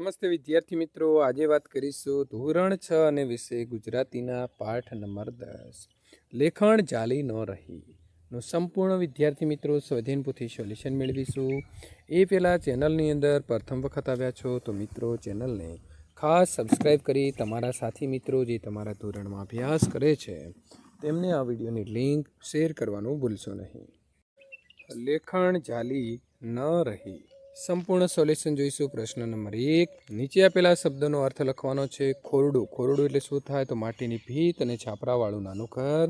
નમસ્તે વિદ્યાર્થી મિત્રો, આજે વાત કરીશું ધોરણ છ અને વિષય ગુજરાતીના પાઠ નંબર દસ. લેખણ જાલી ન રહી. નું સંપૂર્ણ વિદ્યાર્થી મિત્રો સ્વધીન પોથી સોલ્યુશન મેળવીશું. એ પહેલાં ચેનલની અંદર પ્રથમ વખત આવ્યા છો તો મિત્રો ચેનલને ખાસ સબસ્ક્રાઈબ કરી તમારા સાથી મિત્રો જે તમારા ધોરણમાં અભ્યાસ કરે છે, તેમને આ વિડીયોની લિંક શેર કરવાનું ભૂલશો નહીં. લેખણ જાલી ન રહી. સંપૂર્ણ સોલ્યુશન જોઈશું પ્રશ્ન નંબર એક. નીચે આપેલા શબ્દનો અર્થ લખવાનો છે ખોરડું. ખોરડું એટલે શું થાય? તો માટીની ભીત અને છાપરાવાળું નાનું ઘર,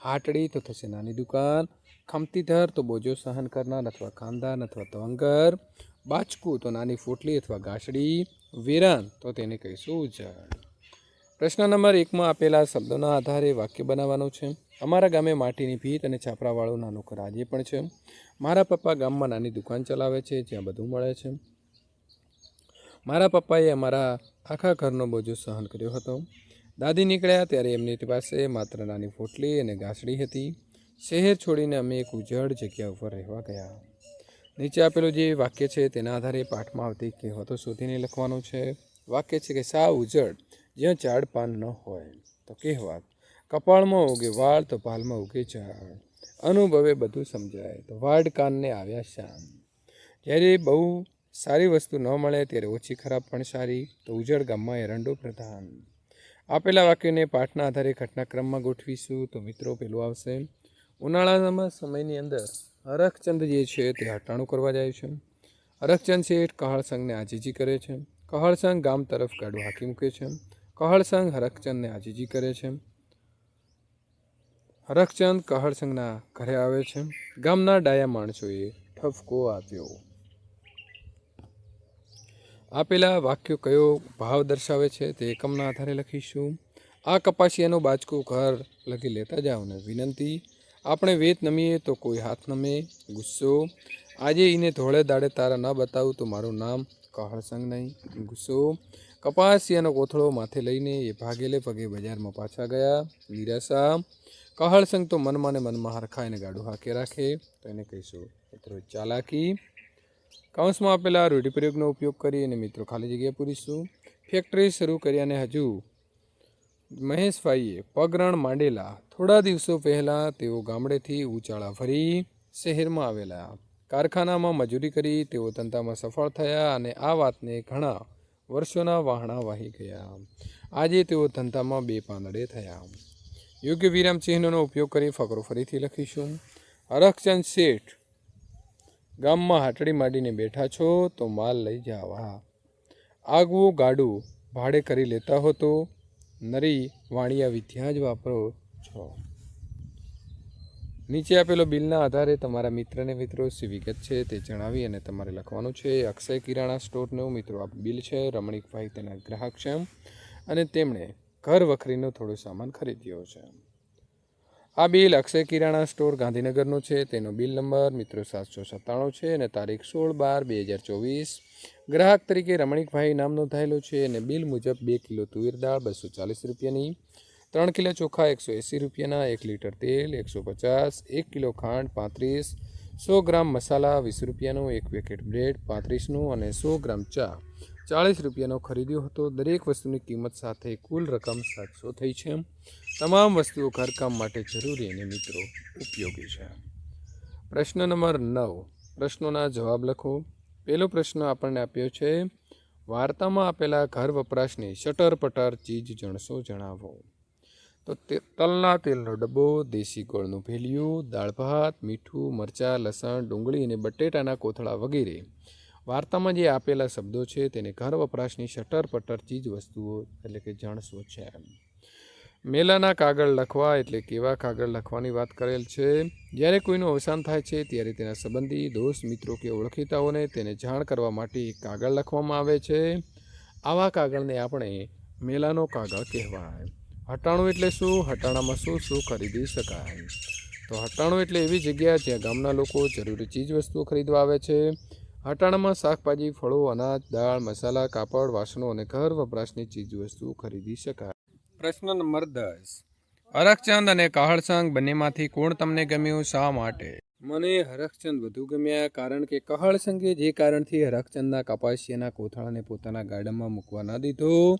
હાટડી તો થશે નાની દુકાન ખમતીધર તો બોજો સહન કરનાર અથવા ખાનદાન અથવા તવંગર બાચકું તો નાની ફોટલી અથવા ગાસડી વિરાન તો તેને કહીશું ઉજળ. પ્રશ્ન નંબર એકમાં આપેલા શબ્દોના આધારે વાક્ય બનાવવાનું છે. અમારા ગામે માટીની ભીત અને છાપરાવાળું નાનો ઘર આજે પણ છે. મારા પપ્પા ગામમાં નાની દુકાન ચલાવે છે, જ્યાં બધું મળે છે. મારા પપ્પાએ અમારા આખા ઘરનો બોજો સહન કર્યો હતો. દાદી નીકળ્યા ત્યારે એમની પાસે માત્ર નાની ફોટલી અને ગાસડી હતી. શહેર છોડીને અમે એક ઉજળ જગ્યા ઉપર રહેવા ગયા. નીચે આપેલું જે વાક્ય છે તેના આધારે પાઠમાં આવતી કહેવતો શોધીને લખવાનું છે. વાક્ય છે કે સા ઉજળ જ્યાં ઝાડ પાન ન હોય તો કહેવત. કપાળમાં ઉગે વાળ તો પાલમાં ઉગે ઝાડ અનુભવે બધું સમજાય તો વાડ કાનને આવ્યા શામ જ્યારે બહુ સારી વસ્તુ ન મળે ત્યારે ઓછી ખરાબ પણ સારી તો ઉજળ ગામમાં એરંડો પ્રધાન. આપેલા વાક્યને પાઠના આધારે ઘટનાક્રમમાં ગોઠવીશું તો મિત્રો પેલું આવશે. ઉનાળાના સમયની અંદર હરખચંદ જે છે તે હટાણું કરવા જાય છે. હરખચંદ શેઠ કહળસંગને આજીજી કરે છે. કહળસંગ ગામ તરફ ગાડું હાંકી મૂકે છે. કહળસંગ હરખચંદને આજીજી કરે છે. હરખચંદ કહરસંગના ઘરે આવે છે. ગામના ડાયા માણસોએ ઠપકો આપ્યો. આપેલા વાક્યો કયો ભાવ દર્શાવે છે તે એકમના આધારે લખીશું. આ કપાસિયાનું બાજકું ઘર લગી લેતા જાઓ ને વિનંતી, આપણે વેત નમીએ તો કોઈ હાથ નમે, ગુસ્સો. આજે એને ધોળે દાડે તારા ન બતાવું તો મારું નામ કહાળ નહીં, ગુસ્સો. કપાસિયાનો કોથળો માથે લઈને એ ભાગેલે પગે બજારમાં પાછા ગયા, નિરાશા. કહાળ સંગ તો મનમાં ને મનમાં હરખાઈને ગાડું હાકે રાખે. તો એને કહીશું મિત્રો ચાલાકી. કૌંસમાં આપેલા રૂઢિપ્રયોગનો ઉપયોગ કરી અને મિત્રો ખાલી જગ્યા પૂરીશું. ફેક્ટરી શરૂ કર્યાને હજુ મહેશભાઈએ પગરણ માંડેલા થોડા દિવસો પહેલાં તેઓ ગામડેથી ઉચાળા ફરી શહેરમાં આવેલા. કારખાનામાં મજૂરી કરી તેઓ ધંધામાં સફળ થયા અને આ વાતને ઘણા વર્ષોના વાહણા વાહી ગયા. આજે તેઓ ધંધામાં બે પાંદડે થયા. યોગ્ય વિરામ ચિહ્નનો ઉપયોગ કરી ફકરો ફરીથી લખીશું. અરખચંદ શેઠ, ગામમાં હાટડી માંડીને બેઠા છો તો માલ લઈ જાવા. આગવું ગાડું ભાડે કરી લેતા હો તો નરી વાણિયા વિદ્યા જ વાપરો છો. નીચે આપેલો બિલના આધારે તમારા મિત્રને મિત્રો શી વિગત છે તે જણાવી અને તમારે લખવાનું છે, અક્ષય કિરાણા સ્ટોરનું મિત્રો, આ બિલ છે, રમણીકભાઈ તેના ગ્રાહક છે. અને તેમણે ઘર વખરીનો થોડો સામાન ખરીદ્યો છે. આ બિલ અક્ષય કિરાણા સ્ટોર ગાંધીનગરનું છે. તેનો બિલ નંબર મિત્રો સાતસો સત્તાણું છે અને તારીખ સોળ બાર બે હજાર ચોવીસ. ગ્રાહક તરીકે રમણીકભાઈ નામ નોંધાયેલો છે અને બિલ મુજબ બે કિલો તુવેર દાળ બસો ચાલીસ રૂપિયાની, ત્રણ કિલો ચોખા એકસો એંસી રૂપિયાના, એક લીટર તેલ એકસો પચાસ, એક કિલો ખાંડ પાંત્રીસ, સો ગ્રામ મસાલા વીસ રૂપિયાનું, એક પેકેટ બ્રેડ પાંત્રીસનું અને સો ગ્રામ ચા ચાળીસ રૂપિયાનો ખરીદ્યો હતો. દરેક વસ્તુની કિંમત સાથે કુલ રકમ સાતસો થઈ છે તમામ વસ્તુઓ ઘરકામ માટે જરૂરી અને મિત્રો ઉપયોગી છે. પ્રશ્ન નંબર નવ. પ્રશ્નોના જવાબ લખો. પહેલો પ્રશ્ન આપણને આપ્યો છે, વાર્તામાં આપેલા ઘર વપરાશની શટર પટર ચીજ જણસો જણાવો. તો તલના તેલનો ડબ્બો, દેશી ગોળનું ભેલિયું, દાળ ભાત, મીઠું, મરચાં, લસણ, ડુંગળી અને બટેટાના કોથળા વગેરે. વાર્તામાં જે આપેલા શબ્દો છે, તેને ઘર વપરાશની શટર પટર ચીજ વસ્તુઓ એટલે કે જણસો છે. મેલાના કાગળ લખવા એટલે કેવા કાગળ લખવાની વાત કરેલ છે? જ્યારે કોઈનું અવસાન થાય છે, ત્યારે તેના સંબંધી દોસ્ત, મિત્રો કે ઓળખીતાઓને તેને જાણ કરવા માટે કાગળ લખવામાં આવે છે. આવા કાગળને આપણે મેલાનો કાગળ કહેવાય. હટાણું એટલે શું? હટાણામાં શું શું ખરીદી શકાય? તો હટાણું એટલે એવી જગ્યા જ્યાં ગામના લોકો જરૂરી ચીજ વસ્તુઓ ખરીદવા આવે છે. હટાણામાં શાકભાજી ફળો અનાજ દાળ મસાલા કાપડ વાસણો અને ઘર વપરાશની ચીજ વસ્તુઓ ખરીદી શકાય. પ્રશ્ન નંબર દસ. હરખચંદ અને કહળસંગ બંનેમાંથી કોણ તમને ગમ્યું શા માટે? મને હરખચંદ વધુ ગમ્યા કારણ કે કહળસંગે જે કારણથી હરખચંદના કપાસિયાના કોથળાને પોતાના ગાર્ડનમાં મૂકવા ન દીધો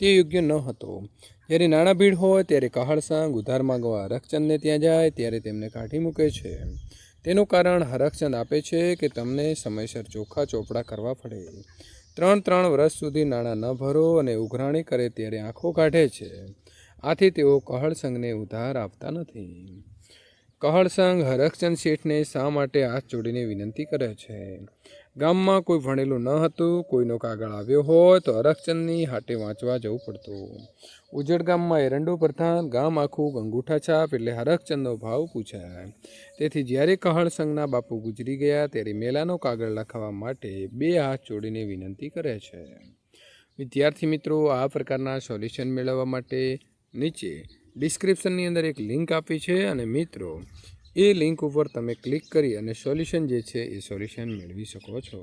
તે યોગ્ય ન હતો. જ્યારે નાણાં ભીડ હોય ત્યારે કહળસંગ ઉધાર માંગવા હરખચંદને ત્યાં જાય ત્યારે તેમને કાઢી મૂકે છે. તેનું કારણ હરખચંદ આપે છે કે તમને સમયસર ચોખ્ખા ચોપડા કરવા પડે. ત્રણ ત્રણ વર્ષ સુધી નાણાં ન ભરો અને ઉઘરાણી કરે ત્યારે આંખો કાઢે છે. આથી તેઓ કહળ સંઘને ઉધાર આપતા નથી. કહળ સંઘ હરખચંદ શેઠને શા માટે હાથ જોડીને વિનંતી કરે છે? ગામમાં કોઈ ભણેલું ન હતું, કોઈનો કાગળ આવ્યો હોય તો હરખચંદની હાટે વાંચવા જવું પડતું. ઉજળ ગામમાં એરંડો પ્રધાન ગામ આખું અંગૂઠા છાપ એટલે હરખચંદનો ભાવ પૂછાય. તેથી જ્યારે કહળ સંઘના બાપુ ગુજરી ગયા ત્યારે મેલાનો કાગળ લખવા માટે બે હાથ જોડીને વિનંતી કરે છે. વિદ્યાર્થી મિત્રો, આ પ્રકારના સોલ્યુશન મેળવવા માટે નીચે ડિસ્ક્રિપ્શનની અંદર એક લિંક આપી છે અને મિત્રો, એ લિંક ઉપર તમે ક્લિક કરી અને સોલ્યુશન જે છે એ સોલ્યુશન મેળવી શકો છો.